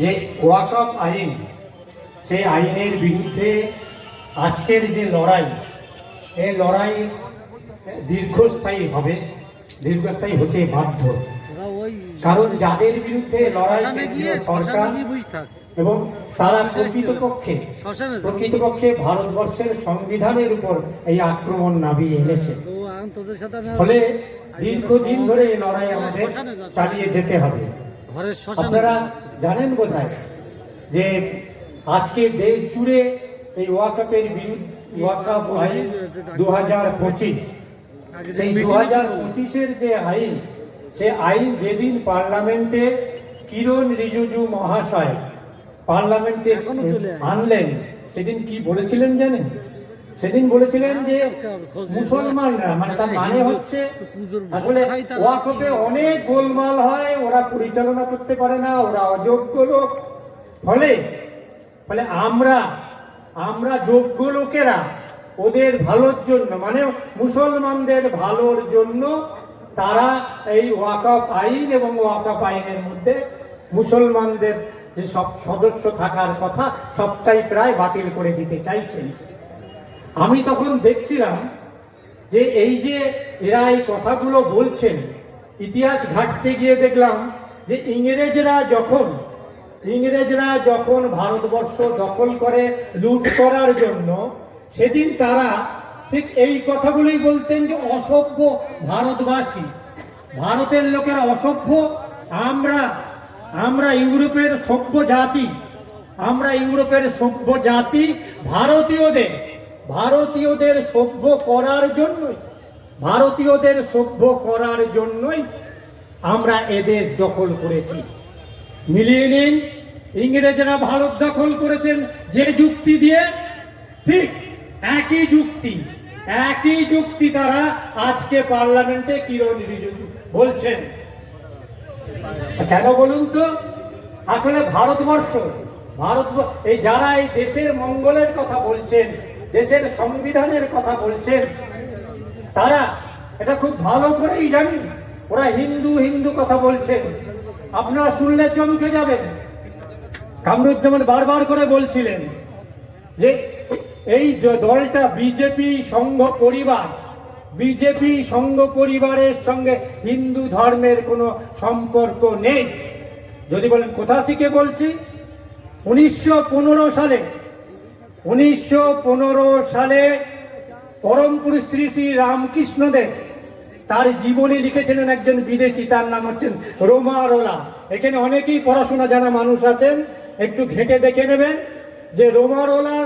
যে ওয়াকফ আইন সেই আইনের বিরুদ্ধে আজকের যে লড়াই এই লড়াই দীর্ঘস্থায়ী হবে দীর্ঘস্থায়ী হতে বাধ্য। কারণ যাদের বিরুদ্ধে লড়াই সরকার এবং তারা প্রকৃতপক্ষে প্রকৃতপক্ষে ভারতবর্ষের সংবিধানের উপর এই আক্রমণ নামিয়ে এনেছে। ফলে দীর্ঘদিন ধরে এই লড়াই আমাদের চালিয়ে যেতে হবে। আপনারা জানেন বোধহয় যে আজকে দেশ জুড়ে এই ওয়াকাপের বিরুদ্ধে ওয়াকাপ আইন দু হাজার পঁচিশ। সেই দু হাজার পঁচিশের যে আইন সে আইন যেদিন পার্লামেন্টে কিরণ রিজিজু মহাশয় পার্লামেন্টে। আনলেন সেদিন কি বলেছিলেন জানেন? সেদিন বলেছিলেন যে মুসলমানরা মানে তার মানে হচ্ছে আসলে ওয়াকফে অনেক গোলমাল হয় ওরা পরিচালনা করতে পারে না ওরা অযোগ্য লোক। ফলে ফলে আমরা আমরা যোগ্য লোকেরা ওদের ভালোর জন্য মানে মুসলমানদের ভালোর জন্য তারা এই ওয়াকফ আইন এবং ওয়াকফ আইনের মধ্যে মুসলমানদের যে সব সদস্য থাকার কথা সবটাই প্রায় বাতিল করে দিতে চাইছেন। আমি তখন দেখছিলাম যে এই যে এরা এই কথাগুলো বলছেন, ইতিহাস ঘাটতে গিয়ে দেখলাম যে ইংরেজরা যখন ইংরেজরা যখন ভারতবর্ষ দখল করে লুট করার জন্য, সেদিন তারা ঠিক এই কথাগুলোই বলতেন যে অসভ্য ভারতবাসী। ভারতের লোকেরা অসভ্য, আমরা আমরা ইউরোপের সভ্য জাতি, আমরা ইউরোপের সভ্য জাতি ভারতীয়দের। ভারতীয়দের সভ্য করার জন্যই, ভারতীয়দের সভ্য করার জন্যই আমরা এদেশ দখল করেছি। মিলিয়ে নিন, ইংরেজরা ভারত দখল করেছেন যে যুক্তি দিয়ে, ঠিক একই যুক্তি একই যুক্তি তারা আজকে পার্লামেন্টে কিরণ রিজিজু বলছেন। কেন বলুন তো? আসলে ভারতবর্ষ ভারত এই যারা এই দেশের মঙ্গলের কথা বলছেন দেশের সংবিধানের কথা বলছেন। তারা এটা খুব ভালো করেই জানেন। ওরা হিন্দু হিন্দু কথা বলছেন। আপনারা শুনলে চমকে যাবেন। কামরুজ্জামান বারবার করে বলছিলেন যে এই দলটা বিজেপি সংঘ পরিবার। বিজেপি সংঘ পরিবারের সঙ্গে হিন্দু ধর্মের কোনো সম্পর্ক নেই। যদি বলেন, কোথা থেকে বলছি? উনিশশো পনেরো সালে উনিশশো পনেরো সালে পরমপুর শ্রী শ্রী রামকৃষ্ণদেব তার জীবনী লিখেছিলেন একজন বিদেশি, তার নাম হচ্ছেন রোমা রোলা এখানে অনেকেই পড়াশোনা জানা মানুষ আছেন, একটু ঘেঁটে দেখে নেবেন যে রোমা রোলা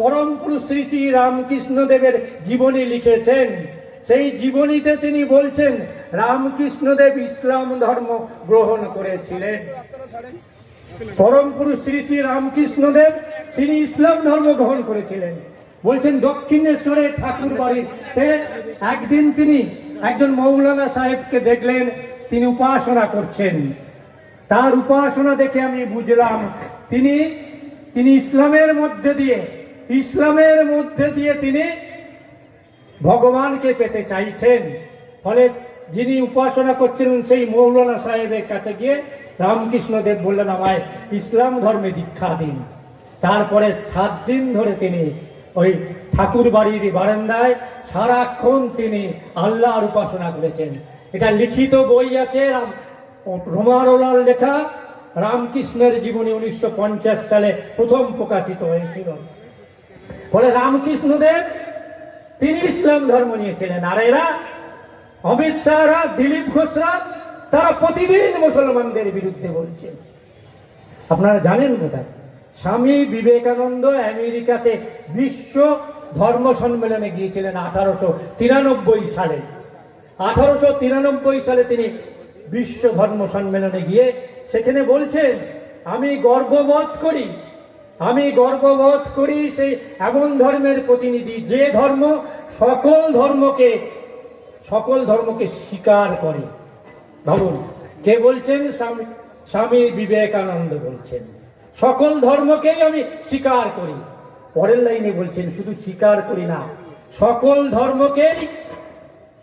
পরমপুর শ্রী শ্রী রামকৃষ্ণদেবের জীবনী লিখেছেন। সেই জীবনীতে তিনি বলছেন, রামকৃষ্ণদেব ইসলাম ধর্ম গ্রহণ করেছিলেন। পরম পুরুষ শ্রী শ্রী রামকৃষ্ণদেব, তিনি ইসলাম ধর্ম গ্রহণ করেছিলেন। বলছেন দক্ষিণেশ্বরের ঠাকুর বাড়িতে একদিন তিনি একজন মৌলানা সাহেবকে দেখলেন, তিনি উপাসনা করছেন। তার উপাসনা দেখে আমি বুঝলাম, তিনি তিনি ইসলামের মধ্যে দিয়ে, ইসলামের মধ্যে দিয়ে তিনি ভগবানকে পেতে চাইছেন। ফলে যিনি উপাসনা করছিলেন, সেই মৌলানা সাহেবের কাছে গিয়ে রামকৃষ্ণ দেব বললেন আমায় ইসলাম ধর্মে দীক্ষা দিন। তারপরে সাত দিন ধরে তিনি ওই ঠাকুর বাড়ির বারান্দায় সারাক্ষণ তিনি আল্লাহর উপাসনা করেছেন। এটা লিখিত বই আছে, রাম- রোমারোলাল লেখা, রামকৃষ্ণের জীবনী উনিশশো পঞ্চাশ সালে প্রথম প্রকাশিত হয়েছিল। ফলে রামকৃষ্ণদেব তিনি ইসলাম ধর্ম নিয়েছিলেন, আর এরা অমিত শাহরা, দিলীপ ঘোষরা তারা প্রতিদিন মুসলমানদের বিরুদ্ধে বলছেন আপনারা জানেন বোধহয় স্বামী বিবেকানন্দ আমেরিকাতে বিশ্ব ধর্ম সম্মেলনে গিয়েছিলেন আঠারোশো তিরানব্বই সালে। আঠারোশো তিরানব্বই সালে তিনি বিশ্ব ধর্ম সম্মেলনে গিয়ে সেখানে বলছেন, আমি গর্ববোধ করি, আমি গর্ববোধ করি সেই এমন ধর্মের প্রতিনিধি যে ধর্ম সকল ধর্মকে সকল ধর্মকে স্বীকার করে। ভাবুন, কে বলছেন? স্বামী বিবেকানন্দ বলছেন। সকল ধর্মকেই আমি স্বীকার করি। পরের লাইনে বলছেন, শুধু স্বীকার করি না, সকল ধর্মকেই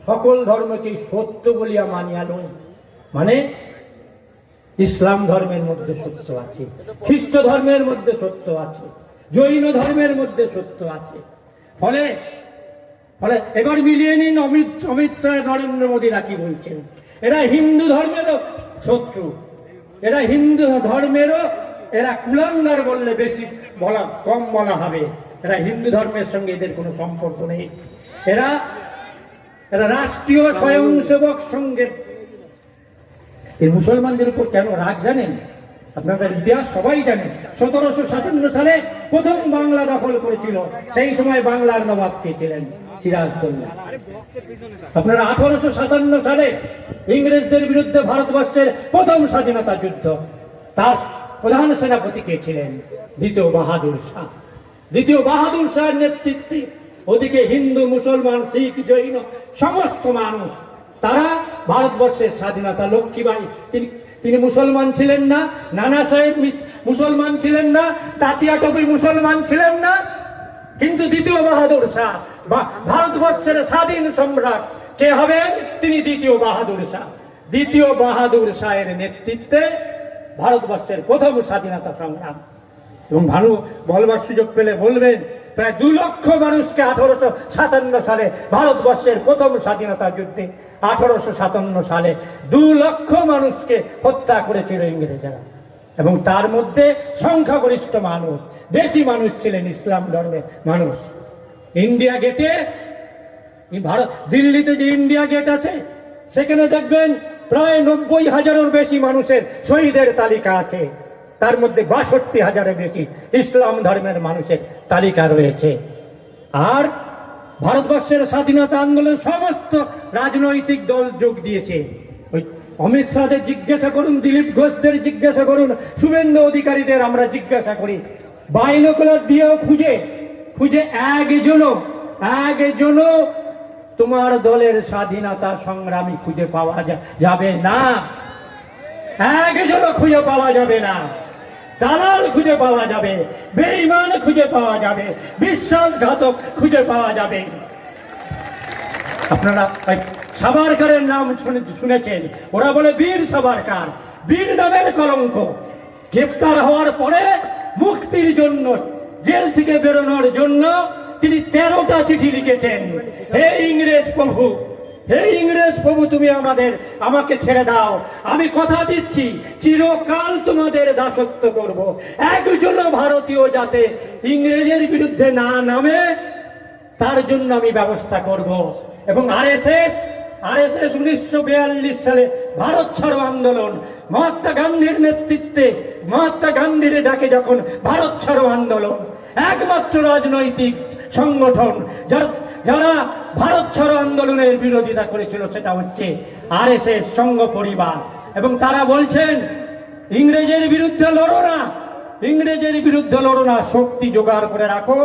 সকল ধর্মকেই সত্য বলিয়া মানিয়া নই মানে ইসলাম ধর্মের মধ্যে সত্য আছে, খ্রিস্ট ধর্মের মধ্যে সত্য আছে, জৈন ধর্মের মধ্যে সত্য আছে। ফলে ফলে এবার মিলিয়ে নিন অমিত অমিত শাহ নরেন্দ্র মোদীরা কি বলছেন। এরা হিন্দু ধর্মেরও শত্রু। এরা হিন্দু ধর্মেরও এরা কুলাঙ্গার বললে বেশি বলা কম বলা হবে। এরা হিন্দু ধর্মের সঙ্গে এদের কোনো সম্পর্ক নেই। এরা এরা রাষ্ট্রীয় স্বয়ংসেবক সঙ্গে। এই মুসলমানদের উপর কেন রাগ জানেন? আপনাদের ইতিহাস সবাই জানেন সতেরোশো সাতান্ন সালে প্রথম বাংলা দখল করেছিল। সেই সময় বাংলার নবাব কে ছিলেন আপনারা আঠারোশো সাতান্ন সালে ইংরেজদের বিরুদ্ধে ভারতবর্ষের প্রথম স্বাধীনতা যুদ্ধ। তার প্রধান সেনাপতি কে ছিলেন? দ্বিতীয় বাহাদুর শাহ। দ্বিতীয় বাহাদুর শাহের নেতৃত্বে ওদিকে হিন্দু, মুসলমান, শিখ, জৈন সমস্ত মানুষ, তারা ভারতবর্ষের স্বাধীনতা লক্ষ্মীবাই তিনি তিনি মুসলমান ছিলেন না, নানা সাহেব মুসলমান ছিলেন না, তাতিয়া টপি মুসলমান ছিলেন না। কিন্তু দ্বিতীয় বাহাদুর শাহ ভারতবর্ষের স্বাধীন সম্রাট কে হবেন? তিনি দ্বিতীয় বাহাদুর শাহ। দ্বিতীয় বাহাদুর শাহের নেতৃত্বে ভারতবর্ষের প্রথম স্বাধীনতা সংগ্রাম। এবং ভানু, বলবার সুযোগ পেলে বলবেন, প্রায় দু লক্ষ মানুষকে আঠারোশো সাতান্ন সালে ভারতবর্ষের প্রথম স্বাধীনতা যুদ্ধে আঠারোশো সাতান্ন সালে দু লক্ষ মানুষকে হত্যা করেছিল ইংরেজরা। এবং তার মধ্যে সংখ্যাগরিষ্ঠ মানুষ, বেশি মানুষ ছিলেন ইসলাম ধর্মের মানুষ। ইন্ডিয়া গেটে ভারত, দিল্লিতে যে ইন্ডিয়া গেট আছে, সেখানে দেখবেন প্রায় নব্বই হাজারের বেশি মানুষের শহীদের তালিকা আছে। তার মধ্যে বাষট্টি হাজারের বেশি ইসলাম ধর্মের মানুষের তালিকা রয়েছে। আর ভারতবর্ষের স্বাধীনতা আন্দোলন সমস্ত রাজনৈতিক দল যোগ দিয়েছে। ওই অমিত শাহদের জিজ্ঞাসা করুন, দিলীপ ঘোষদের জিজ্ঞাসা করুন, শুভেন্দু অধিকারীদের আমরা জিজ্ঞাসা করি। বাইনোকুলার দিয়েও খুঁজে খুঁজে একজনও একজনও তোমার দলের স্বাধীনতা সংগ্রামী খুঁজে পাওয়া যাবে না। একজনও খুঁজে পাওয়া যাবে না। দালাল খুঁজে পাওয়া যাবে, বেঈমান খুঁজে পাওয়া যাবে, বিশ্বাসঘাতক খুঁজে পাওয়া যাবে। আপনারা সাবারকারের নাম শুনে- শুনেছেন। ওরা বলে বীর সাবারকার বীর নামের কলঙ্ক। গ্রেপ্তার হওয়ার পরে মুক্তির জন্য জেল থেকে বেরোনোর জন্য তিনি তেরোটা চিঠি লিখেছেন। হে ইংরেজ প্রভু, হে ইংরেজ প্রভু, তুমি আমাদের, আমাকে ছেড়ে দাও। আমি কথা দিচ্ছি, চিরকাল তোমাদের দাসত্ব করব। একজন ভারতীয় যাতে ইংরেজের বিরুদ্ধে না নামে, তার জন্য আমি ব্যবস্থা করব। এবং আরএসএস আরএসএস উনিশশো বিয়াল্লিশ সালে ভারত ছাড়ো আন্দোলন। মহাত্মা গান্ধীর নেতৃত্বে, মহাত্মা গান্ধীর ডাকে যখন ভারত ছাড়ো আন্দোলন, একমাত্র রাজনৈতিক সংগঠন যারা ভারত ছাড়ো আন্দোলনের বিরোধিতা করেছিল সেটা হচ্ছে আরএসএস সংঘ পরিবার। এবং তারা বলছেন, ইংরেজের বিরুদ্ধে লড়ো না। ইংরেজের বিরুদ্ধে লড়ো না, শক্তি জোগাড় করে রাখো।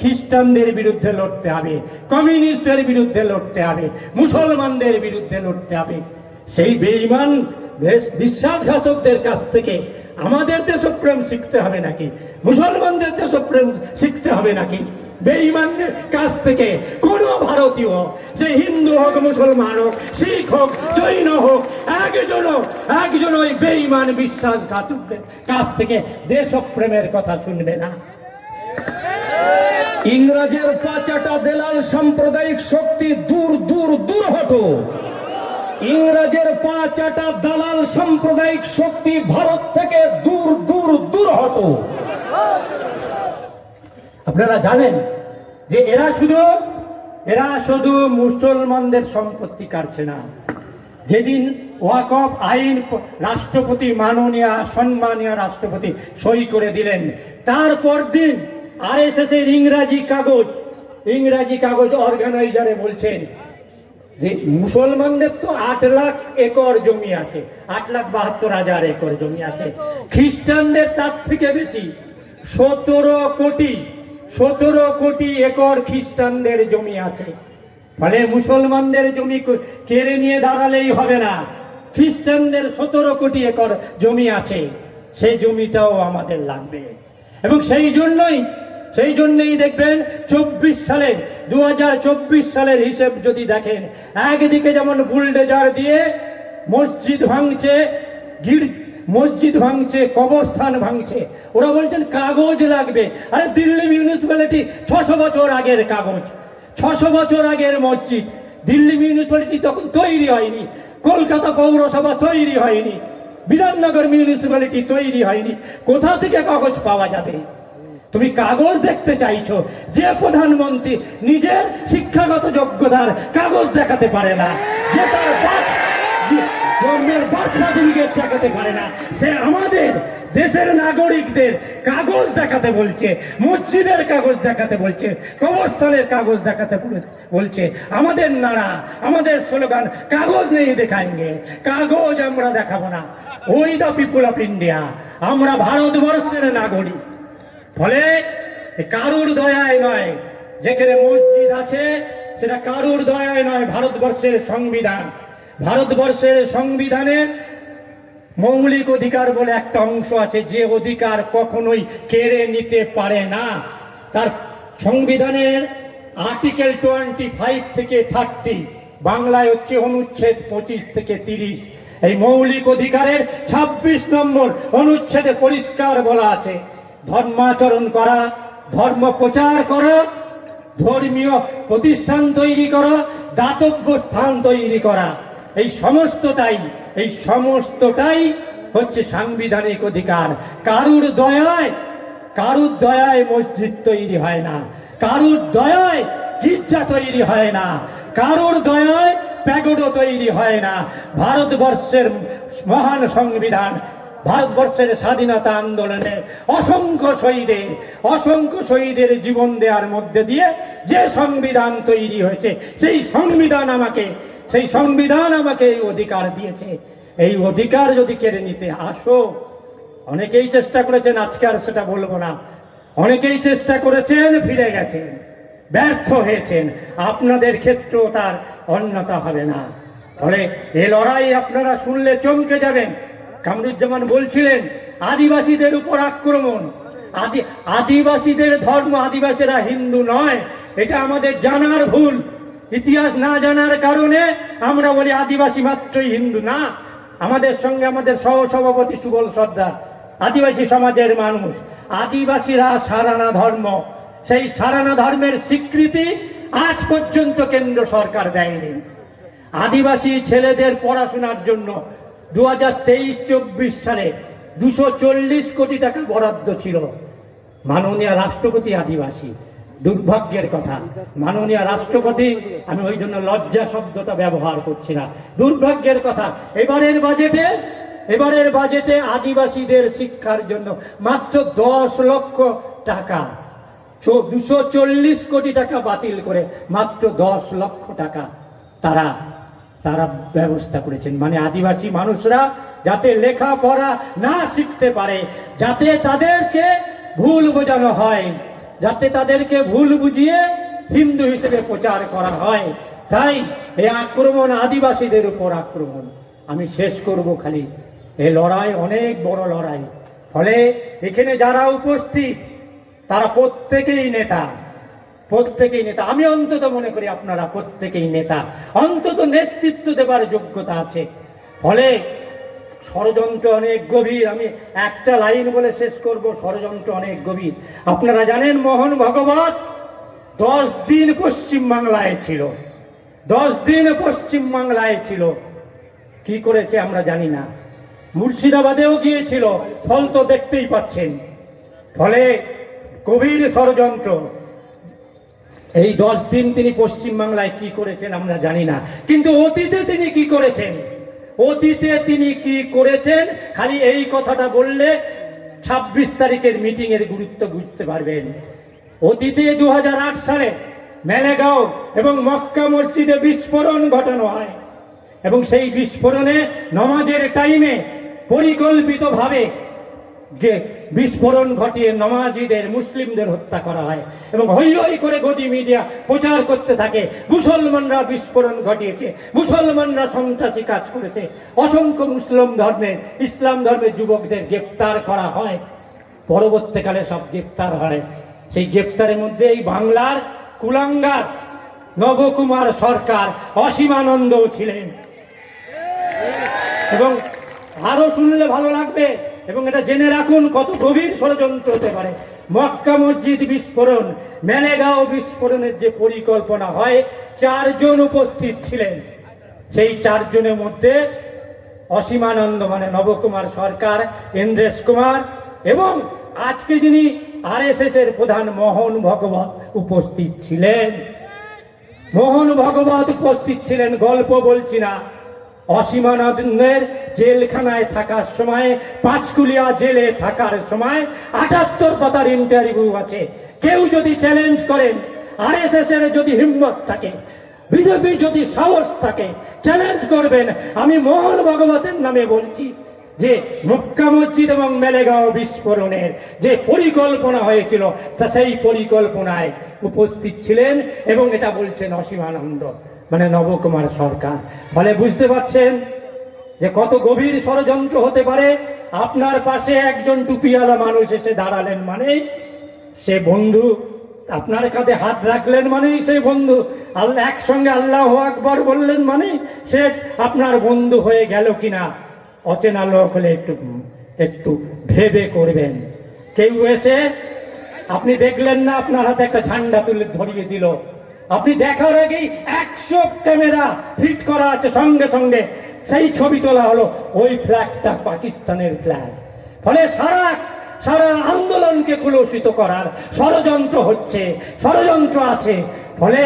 খ্রিস্টানদের বিরুদ্ধে লড়তে হবে, কমিউনিস্টদের বিরুদ্ধে লড়তে হবে, মুসলমানদের বিরুদ্ধে লড়তে হবে। সেই বেঈমান বিশ্বাসঘাতকদের কাছ থেকে আমাদের দেশপ্রেম শিখতে হবে নাকি? মুসলমানদের দেশপ্রেম শিখতে হবে নাকি? বেঈমানদের কাছ থেকে কোন ভারতীয় সে হিন্দু হোক, মুসলমান হোক, শিখ হোক, জৈন হোক, একজন একজন ওই বেঈমান বিশ্বাসঘাতকদের কাছ থেকে দেশপ্রেমের কথা শুনবে না। ইংরাজের পাচাটা দেলাল সাম্প্রদায়িক শক্তি দূর দূর দূর হটো ইংরাজের পাচাটা দালাল সাম্প্রদায়িক শক্তি ভারত থেকে দূর দূর দূর হটো আপনারা জানেন যে এরা শুধু এরা শুধু মুসলমানদের সম্পত্তি কাটছে না। যেদিন ওয়াকফ আইন রাষ্ট্রপতি মাননীয়, সম্মানীয় রাষ্ট্রপতি সই করে দিলেন তারপর দিন আরএসএস এর ইংরাজি কাগজ ইংরাজি কাগজ অর্গানাইজারে বলছেন যে মুসলমানদের তো আট লাখ একর জমি আছে, আট লাখ বাহাত্তর হাজার একর জমি আছে। খ্রিস্টানদের তার থেকে বেশি, সতেরো কোটি সতেরো কোটি একর খ্রিস্টানদের জমি আছে। ফলে মুসলমানদের জমি কেড়ে নিয়ে দাঁড়ালেই হবে না। খ্রিস্টানদের সতেরো কোটি একর জমি আছে, সেই জমিটাও আমাদের লাগবে। এবং সেই জন্যই সেই জন্যই দেখবেন চব্বিশ সালে দু হাজার চব্বিশ সালের হিসেব যদি দেখেন, একদিকে যেমন বুলডেজার দিয়ে মসজিদ ভাঙছে, গির, মসজিদ ভাঙছে, কবরস্থান ভাঙছে, ওরা বলছেন কাগজ লাগবে। আরে দিল্লি মিউনিসিপ্যালিটি ছশো বছর আগের কাগজ, ছশো বছর আগের মসজিদ। দিল্লি মিউনিসিপ্যালিটি তখন তৈরি হয়নি, কলকাতা পৌরসভা তৈরি হয়নি, বিধাননগর মিউনিসিপ্যালিটি তৈরি হয়নি। কোথা থেকে কাগজ পাওয়া যাবে? তুমি কাগজ দেখতে চাইছো। যে প্রধানমন্ত্রী নিজের শিক্ষাগত যোগ্যতার কাগজ দেখাতে পারে না, যে তার জন্মের বার্থ সার্টিফিকেট দেখাতে পারে না, সে আমাদের দেশের নাগরিকদের কাগজ দেখাতে বলছে, মসজিদের কাগজ দেখাতে বলছে, কবরস্থলের কাগজ দেখাতে বলছে। আমাদের নাড়া আমাদের স্লোগান, কাগজ নেই দেখাएंगे কাগজ আমরা দেখাবো না। ওই দ্য পিপুল অফ ইন্ডিয়া, আমরা ভারতবর্ষের নাগরিক। ফলে কারুর দয়ায় নয়। যেখানে মসজিদ আছে, সেটা কারুর দয়ায় নয়, ভারতবর্ষের সংবিধান। ভারতবর্ষের সংবিধানে মৌলিক অধিকার বলে একটা অংশ আছে, যে অধিকার কখনোই কেড়ে নিতে পারে না। তার সংবিধানের আর্টিকেল টোয়েন্টি ফাইভ থেকে থার্টি, বাংলায় হচ্ছে অনুচ্ছেদ পঁচিশ থেকে তিরিশ। এই মৌলিক অধিকারের ছাব্বিশ নম্বর অনুচ্ছেদে পরিষ্কার বলা আছে। ধর্মাচরণ করা, ধর্ম প্রচার করা, ধর্মীয় প্রতিষ্ঠান তৈরি করা, দাতব্য স্থান তৈরি করা। এই সমস্তটাই এই সমস্তটাই হচ্ছে সাংবিধানিক অধিকার। কারুর দয়ায় কারুর দয়ায় মসজিদ তৈরি হয় না। কারুর দয়ায় গির্জা তৈরি হয় না। কারুর দয়ায় প্যাগোডো তৈরি হয় না। ভারতবর্ষের মহান সংবিধান ভারতবর্ষের স্বাধীনতা আন্দোলনে অসংখ্য শহীদের অসংখ্য শহীদের জীবন দেওয়ার মধ্যে দিয়ে যে সংবিধান তৈরি হয়েছে, সেই সংবিধান আমাকে, সেই সংবিধান আমাকে এই অধিকার দিয়েছে। এই অধিকার যদি কেড়ে নিতে আসো, অনেকেই চেষ্টা করেছেন, আজকে আর সেটা বলব না। অনেকেই চেষ্টা করেছেন, ফিরে গেছেন, ব্যর্থ হয়েছেন। আপনাদের ক্ষেত্রেও তার অন্যতা হবে না। ফলে এ লড়াই আপনারা শুনলে চমকে যাবেন। কামরুজ্জামান বলছিলেন, আদিবাসীদের উপর আক্রমণ। আদি, আদিবাসীদের ধর্ম আদিবাসীরা হিন্দু নয়, এটা আমাদের জানার ভুল। ইতিহাস না জানার কারণে আমরা বলি আদিবাসী মাত্রই হিন্দু না। আমাদের সঙ্গে আমাদের সহ সভাপতি সুবল সর্দার, আদিবাসী সমাজের মানুষ। আদিবাসীরা সারানা ধর্ম। সেই সারানা ধর্মের স্বীকৃতি আজ পর্যন্ত কেন্দ্র সরকার দেয়নি। আদিবাসী ছেলেদের পড়াশোনার জন্য দু হাজার তেইশ, চব্বিশ সালে দুশো চল্লিশ কোটি টাকা বরাদ্দ ছিল। মাননীয় রাষ্ট্রপতি আদিবাসী। দুর্ভাগ্যের কথা, মাননীয় রাষ্ট্রপতি, আমি ওই জন্য লজ্জা শব্দটা ব্যবহার করছি না। দুর্ভাগ্যের কথা, এবারের বাজেটে এবারের বাজেটে আদিবাসীদের শিক্ষার জন্য মাত্র দশ লক্ষ টাকা। দুশো চল্লিশ কোটি টাকা বাতিল করে মাত্র দশ লক্ষ টাকা তারা তারা ব্যবস্থা করেছেন। মানে আদিবাসী মানুষরা যাতে লেখাপড়া না শিখতে পারে, যাতে তাদেরকে ভুল বোঝানো হয়, যাতে তাদেরকে ভুল বুঝিয়ে হিন্দু হিসেবে প্রচার করা হয়। তাই এই আক্রমণ আদিবাসীদের উপর আক্রমণ। আমি শেষ করব খালি। এই লড়াই অনেক বড় লড়াই। ফলে এখানে যারা উপস্থিত, তারা প্রত্যেকেই নেতা। প্রত্যেকেই নেতা। আমি অন্তত মনে করি আপনারা প্রত্যেকেই নেতা। অন্তত নেতৃত্ব দেবার যোগ্যতা আছে। ফলে ষড়যন্ত্র অনেক গভীর। আমি একটা লাইন বলে শেষ করব, ষড়যন্ত্র অনেক গভীর। আপনারা জানেন, মোহন ভগবত দশ দিন পশ্চিম বাংলায় ছিল। দশ দিন পশ্চিম বাংলায় ছিল। কি করেছে আমরা জানি না। মুর্শিদাবাদেও গিয়েছিল। ফল তো দেখতেই পাচ্ছেন। ফলে গভীর ষড়যন্ত্র। এই দশ দিন তিনি পশ্চিম বাংলায় কি করেছেন আমরা জানি না। কিন্তু অতীতে তিনি কি করেছেন? অতীতে তিনি কি করেছেন? খালি এই কথাটা বললে ছাব্বিশ তারিখের মিটিং এর গুরুত্ব বুঝতে পারবেন। অতীতে দু হাজার আট সালে মেলেগাঁও এবং মক্কা মসজিদে বিস্ফোরণ ঘটানো হয় এবং সেই বিস্ফোরণে নমাজের টাইমে পরিকল্পিতভাবে বিস্ফোরণ ঘটিয়ে নমাজিদের মুসলিমদের হত্যা করা হয় এবং হই হই করে গদি মিডিয়া প্রচার করতে থাকে। মুসলমানরা বিস্ফোরণ ঘটিয়েছে, মুসলমানরা সন্ত্রাসী কাজ করেছে। অসংখ্য মুসলিম ধর্মে, ইসলাম ধর্মের যুবকদের গ্রেপ্তার করা হয়। পরবর্তীকালে সব গ্রেপ্তার হয়। সেই গ্রেপ্তারের মধ্যে এই বাংলার কুলাঙ্গার নবকুমার সরকার অসীমানন্দও ছিলেন। এবং আরও শুনলে ভালো লাগবে এবং এটা জেনে রাখুন কত গভীর ষড়যন্ত্র হতে পারে। মক্কা মসজিদ বিস্ফোরণ, মেলেগাঁও বিস্ফোরণের যে পরিকল্পনা হয়, চারজন উপস্থিত ছিলেন। সেই চারজনের মধ্যে অসীমানন্দ মানে নবকুমার সরকার, ইন্দ্রেশ কুমার এবং আজকে যিনি আরএসএস এর প্রধান মোহন ভগবত উপস্থিত ছিলেন। মোহন ভগবত উপস্থিত ছিলেন, গল্প বলছি না। অসীমানন্দের জেলখানায় থাকার সময়, পাঁচকুলিয়া জেলে থাকার সময়, আটাত্তর পাতার ইন্টারভিউ আছে। কেউ যদি চ্যালেঞ্জ করেন আরএসএস এর যদি হিম্মত থাকে বিজেপি যদি সাহস থাকে চ্যালেঞ্জ করবেন। আমি মোহন ভগবতের নামে বলছি যে, মক্কা মসজিদ এবং মেলেগাঁও বিস্ফোরণের যে পরিকল্পনা হয়েছিল, তা সেই পরিকল্পনায় উপস্থিত ছিলেন এবং এটা বলছেন অসীমানন্দ। মানে নবকুমার সরকার। ফলে বুঝতে পারছেন যে কত গভীর ষড়যন্ত্র হতে পারে। আপনার পাশে একজন টুপিওয়ালা মানুষ এসে দাঁড়ালেন মানে সে বন্ধু। আপনার কাঁধে হাত রাখলেন মানেই সে বন্ধু। আল্লাহ একসঙ্গে আল্লাহ আকবর বললেন মানে সে আপনার বন্ধু হয়ে গেল কিনা। অচেনা লোক হলে একটু একটু ভেবে করবেন। কেউ এসে, আপনি দেখলেন না, আপনার হাতে একটা ঝান্ডা তুলে ধরিয়ে দিল। আপনি দেখার আগেই একশো ক্যামেরা ফিট করা আছে সঙ্গে সঙ্গে। সেই ছবি তোলা হলো ওই ফ্ল্যাগটা, পাকিস্তানের ফ্ল্যাগ। ফলে সারা সারা আন্দোলনকে কুলসিত করার ষড়যন্ত্র হচ্ছে, ষড়যন্ত্র আছে। ফলে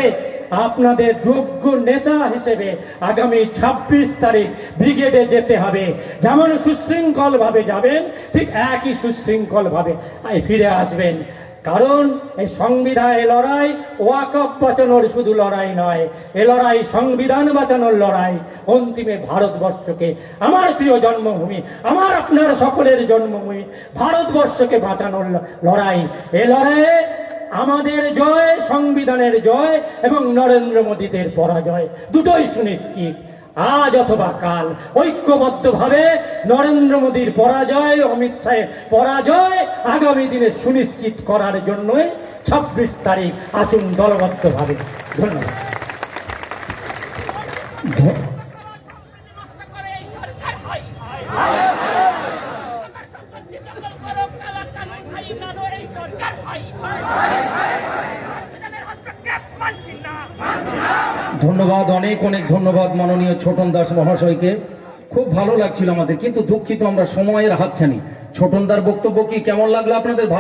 আপনাদের যোগ্য নেতা হিসেবে আগামী ছাব্বিশ তারিখ ব্রিগেডে যেতে হবে। যেমন সুশৃঙ্খল ভাবে যাবেন, ঠিক একই সুশৃঙ্খল ভাবে ফিরে আসবেন। কারণ এই সংবিধান এ লড়াই ওয়াকফ বাঁচানোর শুধু লড়াই নয় এ লড়াই সংবিধান বাঁচানোর লড়াই। অন্তিমে ভারতবর্ষকে, আমার প্রিয় জন্মভূমি, আমার আপনার সকলের জন্মভূমি, ভারতবর্ষকে বাঁচানোর লড়াই। এ লড়াইয়ে আমাদের জয়, সংবিধানের জয় এবং নরেন্দ্র মোদীদের পরাজয়। দুটোই সুনিশ্চিত। আজ অথবা কাল। ঐক্যবদ্ধভাবে নরেন্দ্র মোদীর পরাজয়, অমিত শাহের পরাজয় আগামী দিনে সুনিশ্চিত করার জন্যই ছাব্বিশ তারিখ আসুন দলবদ্ধভাবে। ধন্যবাদ ধ- নষ্ট করে এই সরকার হয় সম্পত্তি দখল করো কালা কানুন ভাই নানো এই সরকার হয় সংবিধানের হস্তক্ষেপ মানছি না ধন্যবাদ অনেক অনেক ধন্যবাদ মাননীয় ছোটন দাস মহাশয়কে। খুব ভালো লাগছিল আমাদের, কিন্তু দুঃখিত আমরা সময়ের হাতছানি। ছোটনদার বক্তব্য কি, কেমন লাগল আপনাদের? ভালো